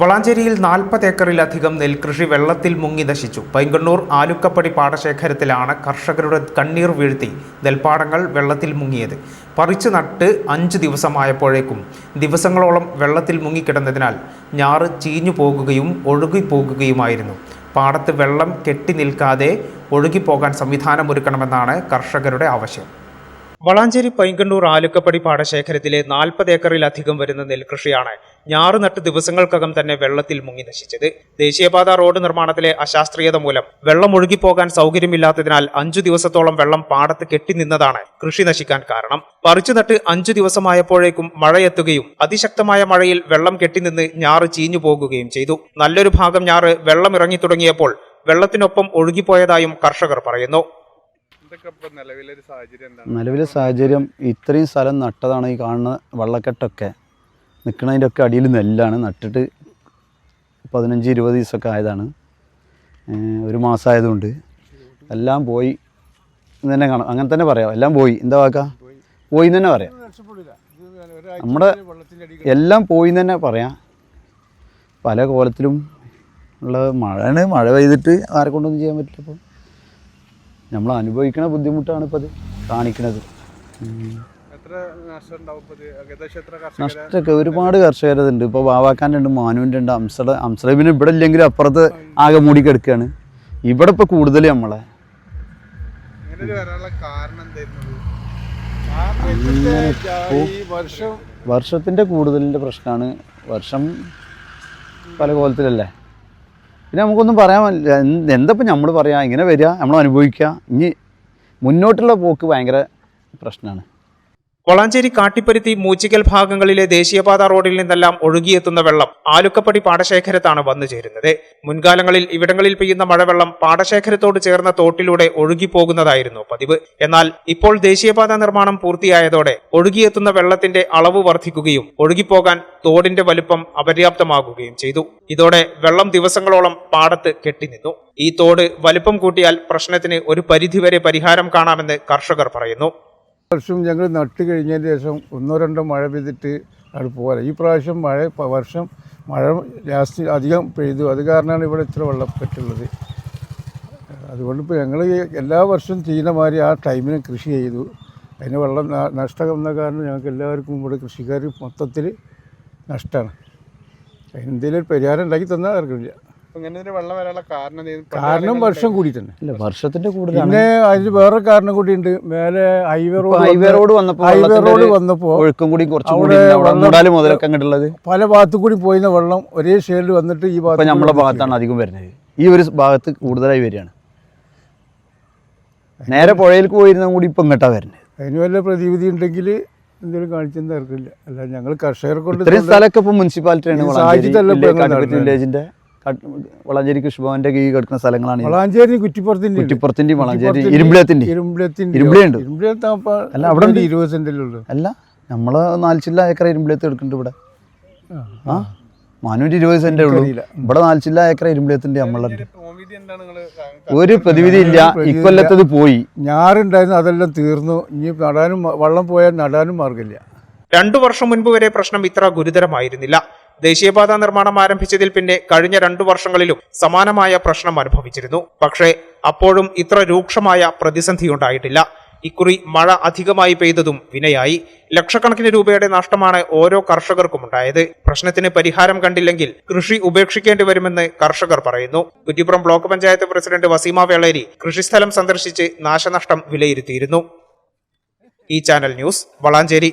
വളാഞ്ചേരിയിൽ നാൽപ്പത് ഏക്കറിലധികം നെൽകൃഷി വെള്ളത്തിൽ മുങ്ങി നശിച്ചു. പൈങ്കണ്ണൂർ ആലുക്കപ്പടി പാടശേഖരത്തിലാണ് കർഷകരുടെ കണ്ണീർ വീഴ്ത്തി നെൽപ്പാടങ്ങൾ വെള്ളത്തിൽ മുങ്ങിയത്. പറിച്ചു നട്ട് അഞ്ച് ദിവസമായപ്പോഴേക്കും ദിവസങ്ങളോളം വെള്ളത്തിൽ മുങ്ങിക്കിടന്നതിനാൽ ഞാറ് ചീഞ്ഞു പോകുകയും ഒഴുകിപ്പോകുകയുമായിരുന്നു പാടത്ത് വെള്ളം കെട്ടി നിൽക്കാതെ ഒഴുകിപ്പോകാൻ സംവിധാനമൊരുക്കണമെന്നാണ് കർഷകരുടെ ആവശ്യം. വളാഞ്ചേരി പൈങ്കണ്ണൂർ ആലുക്കപ്പടി പാടശേഖരത്തിലെ നാൽപ്പത് ഏക്കറിലധികം വരുന്ന നെൽകൃഷിയാണ് ഞാറ് നട്ട് ദിവസങ്ങൾക്കകം തന്നെ വെള്ളത്തിൽ മുങ്ങി നശിച്ചത്. ദേശീയപാത റോഡ് നിർമ്മാണത്തിലെ അശാസ്ത്രീയത മൂലം വെള്ളം ഒഴുകിപ്പോകാൻ സൗകര്യമില്ലാത്തതിനാൽ അഞ്ചു ദിവസത്തോളം വെള്ളം പാടത്ത് കെട്ടിനിന്നതാണ് കൃഷി നശിക്കാൻ കാരണം. പറിച്ചു നട്ട് അഞ്ചു ദിവസമായപ്പോഴേക്കും മഴയെത്തുകയും അതിശക്തമായ മഴയിൽ വെള്ളം കെട്ടിനിന്ന് ഞാറ് ചീഞ്ഞു പോകുകയും ചെയ്തു. നല്ലൊരു ഭാഗം ഞാറ് വെള്ളം ഇറങ്ങി തുടങ്ങിയപ്പോൾ വെള്ളത്തിനൊപ്പം ഒഴുകിപ്പോയതായും കർഷകർ പറയുന്നു. നിലവിലെ സാഹചര്യം ഇത്രയും സ്ഥലം നട്ടതാണ് ഈ കാണുന്ന വള്ളക്കെട്ടൊക്കെ. നിൽക്കുന്നതിന്റെ ഒക്കെ അടിയിൽ നെല്ലാണ് നട്ടിട്ട് പതിനഞ്ച് ഇരുപത് ദിവസമൊക്കെ ആയതാണ്. ഒരു മാസമായതുകൊണ്ട് എല്ലാം പോയി എന്ന് തന്നെ കാണാം. അങ്ങനെ തന്നെ പറയാം. എല്ലാം പോയി. എന്താ വാക്ക? പോയി. എന്ന് തന്നെ പറയാം. നമ്മുടെ എല്ലാം പോയി എന്ന് തന്നെ പറയാം. പല കോലത്തിലും ഉള്ള മഴയാണ്. മഴ പെയ്തിട്ട് ആരെ കൊണ്ടൊന്നും ചെയ്യാൻ പറ്റില്ല ഇപ്പോൾ നമ്മൾ അനുഭവിക്കുന്ന ബുദ്ധിമുട്ടാണ് ഇപ്പോൾ അത് കർഷകരെ? നഷ്ടമൊക്കെ ഒരുപാട് കർഷകരുണ്ട്. ഇപ്പോൾ ബാവാക്കാന്റെ ഉണ്ട് മാനുവിന്റെ ഉണ്ട് അംസട അംസട പിന്നെ ഇവിടെ ഇല്ലെങ്കിലും അപ്പുറത്ത് ആകെ മൂടിക്കെടുക്കുകയാണ് കിടക്കുകയാണ് ഇവിടെ ഇപ്പോൾ കൂടുതൽ നമ്മളെ. വർഷത്തിന്റെ കൂടുതലിന്റെ പ്രശ്നമാണ്. വർഷം പല കോലത്തിലല്ലേ? പിന്നെ നമുക്കൊന്നും പറയാൻ പറ്റില്ല. എന്തപ്പോൾ നമ്മൾ പറയാം? ഇങ്ങനെ വരിക നമ്മൾ അനുഭവിക്കുക ഇനി മുന്നോട്ടുള്ള പോക്ക് ഭയങ്കര പ്രശ്നമാണ്. വളാഞ്ചേരി കാട്ടിപ്പരുത്തി മൂച്ചിക്കൽ ഭാഗങ്ങളിലെ ദേശീയപാത റോഡിൽ നിന്നെല്ലാം ഒഴുകിയെത്തുന്ന വെള്ളം ആലുക്കപ്പടി പാടശേഖരത്താണ് വന്നു ചേരുന്നത്. മുൻകാലങ്ങളിൽ ഇവിടങ്ങളിൽ പെയ്യുന്ന മഴവെള്ളം പാടശേഖരത്തോട് ചേർന്ന തോട്ടിലൂടെ ഒഴുകിപ്പോകുന്നതായിരുന്നു പതിവ്. എന്നാൽ ഇപ്പോൾ ദേശീയപാത നിർമ്മാണം പൂർത്തിയായതോടെ ഒഴുകിയെത്തുന്ന വെള്ളത്തിന്റെ അളവ് വർദ്ധിക്കുകയും ഒഴുകിപ്പോകാൻ തോടിന്റെ വലുപ്പം അപര്യാപ്തമാകുകയും ചെയ്തു. ഇതോടെ വെള്ളം ദിവസങ്ങളോളം പാടത്ത് കെട്ടിനിന്നു. ഈ തോട് വലുപ്പം കൂട്ടിയാൽ പ്രശ്നത്തിന് ഒരു പരിധിവരെ പരിഹാരം കാണാമെന്ന് കർഷകർ പറയുന്നു. വർഷം ഞങ്ങൾ നട്ട് കഴിഞ്ഞതിന് ശേഷം ഒന്നോ രണ്ടോ മഴ പെയ്തിട്ട് അവിടെ പോകാറ് ഈ പ്രാവശ്യം മഴ വർഷം മഴ ലാസ്റ്റ് അധികം പെയ്തു. അത് കാരണമാണ് ഇവിടെ ഇത്ര വെള്ളപ്പെട്ടുള്ളത് അതുകൊണ്ട് ഇപ്പോൾ ഞങ്ങൾ എല്ലാ വർഷവും ചെയ്യുന്ന മാതിരി ആ ടൈമിന് കൃഷി ചെയ്തു. അതിന് വെള്ളം നഷ്ടം വന്ന കാരണം ഞങ്ങൾക്ക് എല്ലാവർക്കും ഇവിടെ കൃഷിക്കാർ മൊത്തത്തിൽ നഷ്ടമാണ് അതിന് എന്തെങ്കിലും ഒരു പരിഹാരം ഉണ്ടാക്കി തന്നാൽ ആർക്കില്ല ഇപ്പൊ ഇങ്ങനെ ഒരു വെള്ളം വരാനുള്ള കാരണം വർഷം കൂടി തന്നെ. അല്ല വർഷത്തിന്റെ കൂടുതലാണ്. പിന്നെ അതിന് വേറെ കാരണം കൂടി ഉണ്ട്. മേലെ ഹൈവേ റോഡ് ഹൈവേ റോഡ് വന്നപ്പോൾ ഹൈവേ റോഡ് വന്നപ്പോൾ ഒഴുക്കും കൂടി കുറച്ചുകൂടി മുതലൊക്കെ അങ്ങോട്ടുള്ളത്. പല ഭാഗത്തു കൂടി പോയിരുന്ന വെള്ളം ഒരേ ഷെയറിൽ വന്നിട്ട് ഈ ഭാഗം ഭാഗത്ത് നമ്മളെ ഭാഗത്താണ് അധികം വരുന്നത്. ഈ ഒരു ഭാഗത്ത് കൂടുതലായി വരികയാണ്. നേരെ പുഴയിലേക്ക് പോയിരുന്ന കൂടി ഇപ്പൊ ഇങ്ങോട്ടാ വരുന്നത്. അതിന് വല്ല പ്രതിവിധി ഉണ്ടെങ്കിൽ എന്തെങ്കിലും കാണിച്ചെന്ന് ആർക്കില്ല അല്ല ഞങ്ങൾ കർഷകർക്കൊണ്ട് കൊണ്ട് സ്ഥലമൊക്കെ ഇപ്പൊ മുനിസിപ്പാലിറ്റിയാണ് വില്ലേജിന്റെ വളാഞ്ചേരി കൃഷിഭവന്റെ കീഴിൽ കിടക്കുന്ന സ്ഥലങ്ങളാണ്. വളാഞ്ചേരി കുറ്റിപ്പുറത്തിന്റെ കുറ്റിപ്പുറത്തിന്റെ വളാഞ്ചേരി ഇരുമ്പിളത്തിന്റെ ഇരുമ്പിളത്തിന്റെ. ഇരുമ്പിളത്താകുമ്പോ അല്ല, അവിടെ ഉണ്ട്. ഇരുപത് സെന്റിലുള്ളൂ അല്ല നമ്മൾ നാല് ചില്ല ഏക്കർ ഇരുമ്പിളത്ത് എടുക്കുന്നുണ്ട് ഇവിടെ. ആ മാനൂര് ഇരുപത് സെന്റേ ഉള്ളൂ. ഇവിടെ നാല് ചില്ല ഏക്കർ ഇരുമ്പിളത്തിന്റെ നമ്മളുണ്ട് ഒരു പ്രതിവിധി ഇല്ല. ഇക്കൊല്ലത്തത് പോയി. ഞാറുണ്ടായിരുന്നു അതെല്ലാം തീർന്നു. ഇനി നടാനും വള്ളം പോയാൽ നടാനും മാർഗമില്ല രണ്ടു വർഷം മുൻപ് വരെ പ്രശ്നം ഇത്ര ഗുരുതരമായിരുന്നില്ല. ദേശീയപാത നിർമ്മാണം ആരംഭിച്ചതിൽ പിന്നെ കഴിഞ്ഞ രണ്ടു വർഷങ്ങളിലും സമാനമായ പ്രശ്നം അനുഭവിച്ചിരുന്നു. പക്ഷേ അപ്പോഴും ഇത്ര രൂക്ഷമായ പ്രതിസന്ധിയുണ്ടായിട്ടില്ല ഇക്കുറി മഴ അധികമായി പെയ്തതും വിനയായി. ലക്ഷക്കണക്കിന് രൂപയുടെ നഷ്ടമാണ് ഓരോ കർഷകർക്കും ഉണ്ടായത്. പ്രശ്നത്തിന് പരിഹാരം കണ്ടില്ലെങ്കിൽ കൃഷി ഉപേക്ഷിക്കേണ്ടി വരുമെന്ന് കർഷകർ പറയുന്നു. കുറ്റിപ്പുറം ബ്ലോക്ക് പഞ്ചായത്ത് പ്രസിഡന്റ് വസീമ വേളേരി കൃഷിസ്ഥലം സന്ദർശിച്ച് നാശനഷ്ടം വിലയിരുത്തിയിരുന്നു. ഈ ചാനൽ ന്യൂസ് വളാഞ്ചേരി.